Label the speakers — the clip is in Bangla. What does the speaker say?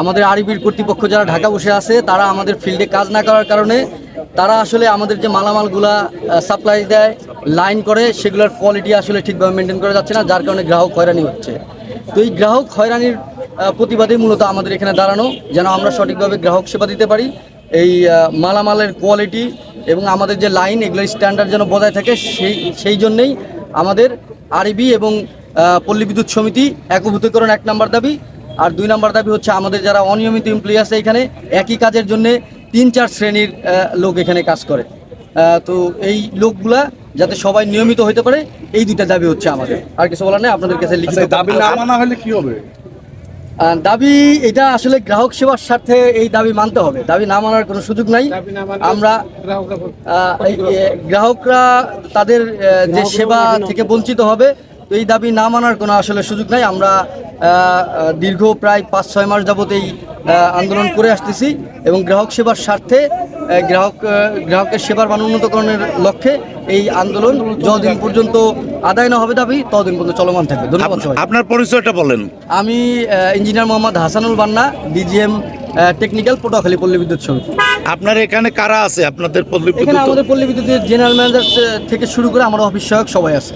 Speaker 1: আমাদের আরবির কর্তৃপক্ষ যারা ঢাকা বসে আছে, তারা আমাদের ফিল্ডে কাজ না করার কারণে তারা আসলে আমাদের যে মালামালগুলা সাপ্লাই দেয় লাইন করে, সেগুলোর কোয়ালিটি আসলে ঠিকভাবে মেনটেন করা যাচ্ছে না, যার কারণে গ্রাহক হয়রানি হচ্ছে। তো এই গ্রাহক হয়রানির প্রতিবাদে মূলত আমাদের এখানে দাঁড়ানো, যেন আমরা সঠিকভাবে গ্রাহক সেবা দিতে পারি। এই মালামালের কোয়ালিটি এবং আমাদের যে লাইন এগুলোর স্ট্যান্ডার্ড যেন বজায় থাকে, সেই সেই জন্যেই আমাদের আরবি এবং পল্লী বিদ্যুৎ সমিতি একভূতকরণ এক নম্বর দাবি। আর দুই নম্বর দাবি হচ্ছে আমাদের যারা অনিয়মিত এমপ্লয়ি আছে এখানে একই কাজের জন্য তিন চার শ্রেণির লোক এখানে কাজ করে। তো এই লোকগুলা যাতে সবাই নিয়মিত হতে পারে এই দুইটা দাবি হচ্ছে আমাদের। আর কিছু বলার নেই আপনাদের কাছে লিখিত
Speaker 2: আচ্ছা, দাবি না মানা হলে কি হবে?
Speaker 1: দাবি এটা আসলে গ্রাহক সেবার স্বার্থে এই দাবি মানতে হবে। দাবি না মানার কোনো সুযোগ নাই। আমরা গ্রাহকরা তাদের যে সেবা থেকে বঞ্চিত হবে তো এই দাবি না মানার কোনো আসলে সুযোগ নাই। আমরা দীর্ঘ প্রায় পাঁচ ছয় মাস যাবত এই আন্দোলন করে আসতেছি এবং গ্রাহক সেবার স্বার্থে গ্রাহক গ্রাহকের সেবার মান উন্নতকরণের লক্ষ্যে এই আন্দোলন যতদিন পর্যন্ত আদায় না হবে দাবি ততদিন পর্যন্ত চলমান থাকবে। ধন্যবাদ
Speaker 3: আপনার পরিচয়টা বলেন।
Speaker 1: আমি ইঞ্জিনিয়ার মোহাম্মদ হাসানুল বান্না ডিজিএম টেকনিক্যাল পটুয়াখালী পল্লী বিদ্যুৎ সমিতি
Speaker 3: আপনার এখানে কারা আছে? আপনাদের পল্লী
Speaker 1: এখানে আমাদের পল্লী বিদ্যুতের জেনারেল ম্যানেজার থেকে শুরু করে আমার অফিস সহায়ক সবাই আছে।